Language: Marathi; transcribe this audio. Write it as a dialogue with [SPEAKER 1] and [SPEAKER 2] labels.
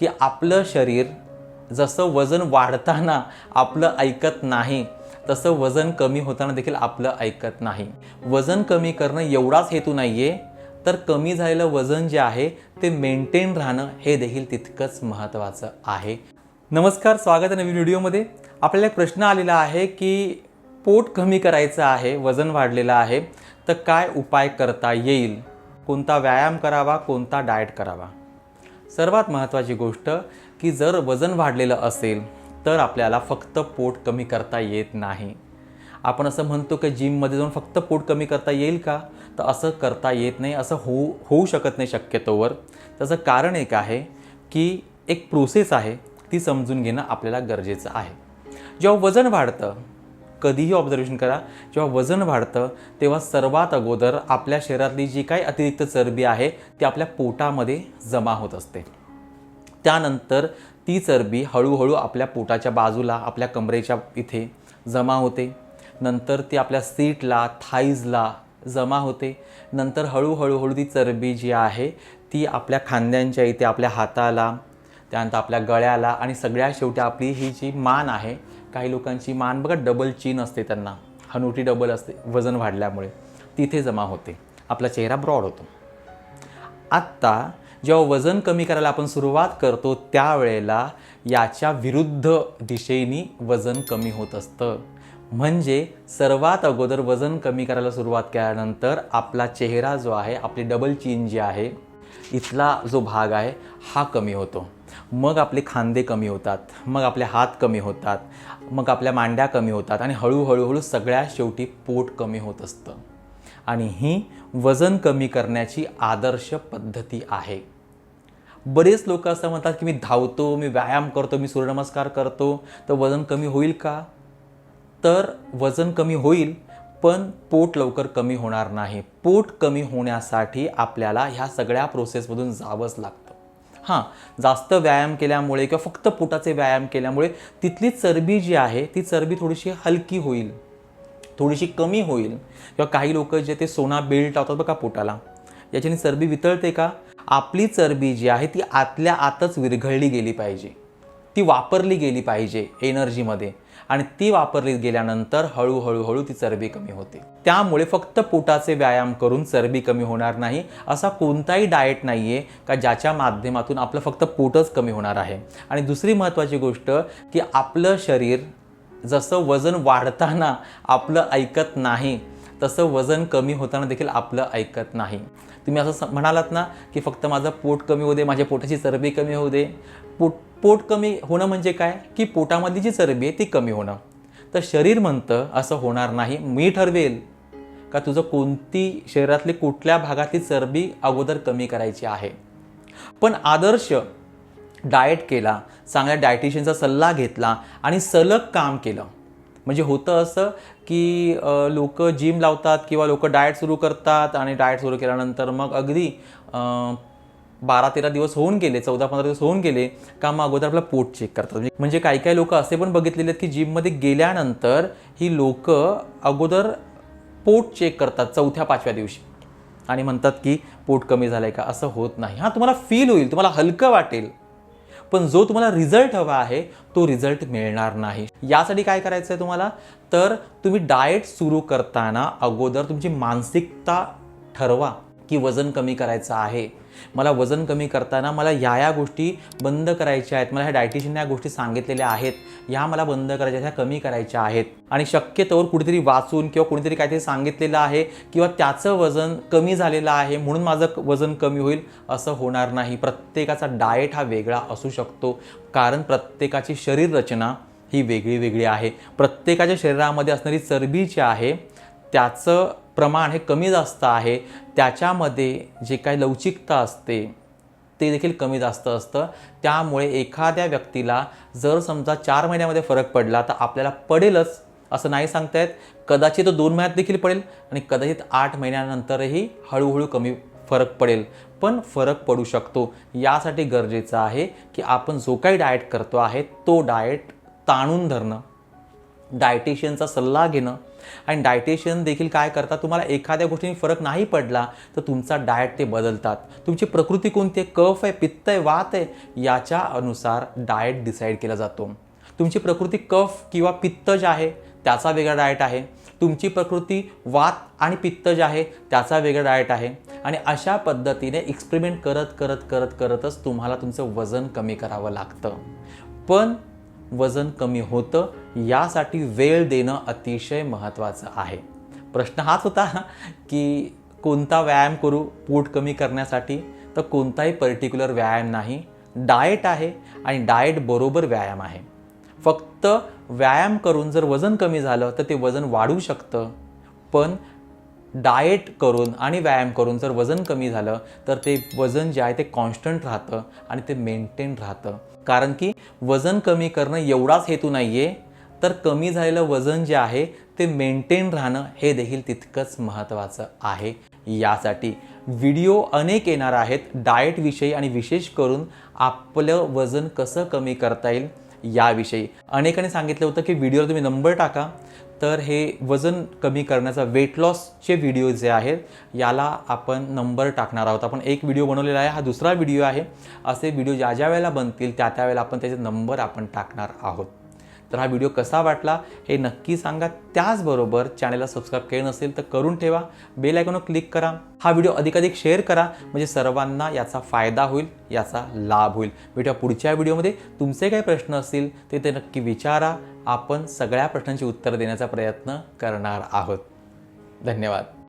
[SPEAKER 1] की आपलं शरीर जसं वजन वाढताना आपलं ऐकत नाही तसं वजन कमी होताना देखील आपलं ऐकत नाही. वजन कमी करणं एवढाच हेतू नाही आहे तर कमी झालेलं वजन जे आहे ते मेंटेन राहणं हे देखील तितकंच महत्त्वाचं आहे. नमस्कार स्वागत आहे नवीन व्हिडिओमध्ये. आपल्याला एक प्रश्न आलेला आहे की पोट कमी करायचं आहे वजन वाढलेलं आहे तर काय उपाय करता येईल? कोणता व्यायाम करावा कोणता डाएट करावा? सर्वात महत्त्वाची गोष्ट की जर वजन वाढलेलं असेल तर आपल्याला फक्त पोट कमी करता येत नाही. आपण असं म्हणतो की जिममध्ये जाऊन फक्त पोट कमी करता येईल का? तर असं करता येत नाही असं होऊ होऊ शकत नाही शक्यतोवर. त्याचं कारण एक आहे की एक प्रोसेस आहे ती समजून घेणं आपल्याला गरजेचं आहे. जेव्हा वजन वाढतं कधीही ऑब्झर्वेशन करा. जेव्हा वजन वाढतं तेव्हा सर्वात अगोदर आपल्या शरीरातली जी काही अतिरिक्त चरबी आहे ती आपल्या पोटामध्ये जमा होत असते. त्यानंतर ती चरबी हळूहळू आपल्या पोटाच्या बाजूला आपल्या कमरेच्या इथे जमा होते. नंतर ती आपल्या सीटला थाईजला जमा होते. नंतर हळूहळूहळू ती चरबी जी आहे ती आपल्या खांद्यांच्या इथे आपल्या हाताला त्यानंतर आपल्या गळ्याला आणि सगळ्या शेवटी आपली ही जी मान आहे काही लोकांची मान बघा डबल चीन असते त्यांना. हनुटी डबल असते वजन वाढल्यामुळे. तिथे जमा होते. आपला चेहरा ब्रॉड होतो. आत्ता जेव्हा वजन कमी करायला आपण सुरुवात करतो त्यावेळेला याच्या विरुद्ध दिशेने वजन कमी होत असतं. म्हणजे सर्वात अगोदर वजन कमी करायला सुरुवात केल्यानंतर आपला चेहरा जो आहे आपली डबल चीन जी आहे इथला जो भाग आहे हा कमी होतो. मग आपले खांदे कमी होतात मग आपले हात कमी होतात मग आपल्या मांड्या कमी होतात आणि हळूहळूहळू सगळ्या शेवटी पोट कमी होत असतं. आणि ही वजन कमी करण्याची आदर्श पद्धती आहे. बरेच लोक असं म्हणतात की मी धावतो मी व्यायाम करतो मी सूर्यनमस्कार करतो तर वजन कमी होईल का? तर वजन कमी होईल पण पोट लवकर कमी होणार नाही. पोट कमी होण्यासाठी आपल्याला ह्या सगळ्या प्रोसेसमधून जावंच लागतं. हां जास्त व्यायाम केल्यामुळे किंवा फक्त पोटाचे व्यायाम केल्यामुळे तिथली चरबी जी आहे ती चरबी थोडीशी हलकी होईल थोडीशी कमी होईल. किंवा काही लोक जे ते सोना बेल्ट लावतात बघा पोटाला याच्याने चरबी वितळते का? आपली चरबी जी आहे ती आतल्या आतच विरघळली गेली पाहिजे. ती वापरली गेली पाहिजे एनर्जीमध्ये. आणि ती वापरली गेल्यानंतर हळूहळूहळू ती चरबी कमी होते. त्यामुळे फक्त पोटाचे व्यायाम करून चरबी कमी होणार नाही असा कोणताही डाएट नाही आहे का ज्याच्या माध्यमातून आपलं फक्त पोटच कमी होणार आहे. आणि दुसरी महत्त्वाची गोष्ट की आपलं शरीर जसं वजन वाढताना आपलं ऐकत नाही तसं वजन कमी होताना देखील आपलं ऐकत नाही. तुम्ही असं म्हणालात ना की फक्त माझं पोट कमी होऊ दे माझ्या पोटाची चरबी कमी होऊ दे. पोट पोट कमी होणं म्हणजे काय? की पोटामधली जी चरबी आहे ती कमी होणं. तर शरीर म्हणतं असं होणार नाही. मी ठरवेल का तुझं कोणती शरीरातली कुठल्या भागातली चरबी अगोदर कमी करायची आहे. पण आदर्श डाएट केला चांगल्या डायटिशियनचा सल्ला घेतला आणि सलग काम केलं. म्हणजे होतं असं की लोक जिम लावतात किंवा लोक डाएट सुरू करतात आणि डाएट सुरू केल्यानंतर मग अगदी बारा तेरा दिवस होऊन गेले चौदा पंधरा दिवस होऊन गेले का मग अगोदर आपलं पोट चेक करतात. म्हणजे- म्हणजे काही काही लोक असे पण बघितलेले आहेत की जिममध्ये गेल्यानंतर ही लोक अगोदर पोट चेक करतात चौथ्या पाचव्या दिवशी. आणि म्हणतात की पोट कमी झालंय का? असं होत नाही. हां तुम्हाला फील होईल तुम्हाला हलकं वाटेल. पण जो तुम्हाला रिझल्ट हवा आहे तो रिझल्ट मिळणार नाही. यासाठी काय करायचं आहे तुम्हाला? तर तुम्ही डाएट सुरू करताना अगोदर तुमची मानसिकता ठरवा. की वजन कमी करायचं आहे. मला वजन कमी करताना मला या या गोष्टी बंद करायच्या आहेत. मला ह्या डायटिशियनने या गोष्टी सांगितलेल्या आहेत. ह्या मला बंद करायच्या ह्या कमी करायच्या आहेत. आणि शक्यतोवर कुठेतरी वाचून किंवा कुणीतरी काहीतरी सांगितलेलं आहे किंवा त्याचं वजन कमी झालेलं आहे म्हणून माझं वजन कमी होईल असं होणार नाही. प्रत्येकाचा डाएट हा वेगळा असू शकतो. कारण प्रत्येकाची शरीर रचना ही वेगळी वेगळी आहे. प्रत्येकाच्या शरीरामध्ये असणारी चरबी जी आहे त्याचं प्रमाण हे कमी जास्त आहे त्याच्यामध्ये जे काही लवचिकता असते ते देखील कमी जास्त असतं. त्यामुळे एखाद्या व्यक्तीला जर समजा चार महिन्यामध्ये फरक पडला तर आपल्याला पडेलच असं नाही सांगता येत कदाचित तो दोन महिन्यात देखील पडेल आणि कदाचित आठ महिन्यानंतरही हळूहळू कमी फरक पडेल. पण फरक पडू शकतो. यासाठी गरजेचं आहे की आपण जो काही डाएट करतो आहे तो डाएट ताणून धरणं. डायटिशियनचा सल्ला घेणं. आणि डायटिशियन देखील काय करतात तुम्हाला एखाद्या गोष्टीने फरक नाही पडला तर तुमचा डाएट ते बदलतात. तुमची प्रकृती कोणती आहे कफ आहे पित्त आहे वात आहे याच्या अनुसार डाएट डिसाईड केला जातो. तुमची प्रकृती कफ किंवा पित्त जे आहे त्याचा वेगळा डाएट आहे. तुमची प्रकृती वात आणि पित्त जे आहे त्याचा वेगळा डाएट आहे. आणि अशा पद्धतीने एक्सपेरिमेंट करत करत करत करतच तुम्हाला तुमचं वजन कमी करावं लागतं. पण वजन कमी होतं यासाठी वेळ देणं अतिशय महत्त्वाचं आहे. प्रश्न हाच होता की कोणता व्यायाम करू पोट कमी करण्यासाठी? तर कोणताही पर्टिक्युलर व्यायाम नाही. डाएट आहे आणि डाएट बरोबर व्यायाम आहे. फक्त व्यायाम करून जर वजन कमी झालं तर ते वजन वाढू शकतं. पण डाएट करून आणि व्यायाम करून जर वजन कमी झालं तर ते वजन जे आहे ते कॉन्स्टंट राहतं आणि ते मेंटेन राहतं. कारण की वजन कमी करणं एवढाच हेतू नाही आहे तर कमी झालेलं वजन जे आहे ते मेंटेन राहणं हे देखील तितकंच महत्त्वाचं आहे. यासाठी व्हिडिओ अनेक येणार आहेत. डाएटविषयी आणि विशेष करून आपलं वजन कसं कमी करता येईल याविषयी. अनेकांनी सांगितलं होतं की व्हिडिओवर तुम्ही नंबर टाका. तर हे वजन कमी करण्याचा वेट लॉसचे व्हिडिओ जे आहेत याला आपण नंबर टाकणार आहोत. आपण एक व्हिडिओ बनवलेला आहे हा दुसरा व्हिडिओ आहे. असे व्हिडिओ ज्या ज्या वेळेला बनतील त्या त्यावेळेला आपण त्याचे नंबर आपण टाकणार आहोत. तर हा व्हिडिओ कसा वाटला हे नक्की सांगा. त्याचबरोबर चॅनलला सबस्क्राईब केलं नसेल तर करून ठेवा. बेल आयकॉनवर क्लिक करा. हा व्हिडिओ अधिकाधिक शेअर करा. म्हणजे सर्वांना याचा फायदा होईल याचा लाभ होईल. भेटूया पुढच्या व्हिडिओमध्ये तुमचे काही प्रश्न असतील ते ते नक्की विचारा. आपण सगळ्या प्रश्नांची उत्तरं देण्याचा प्रयत्न करणार आहोत. धन्यवाद.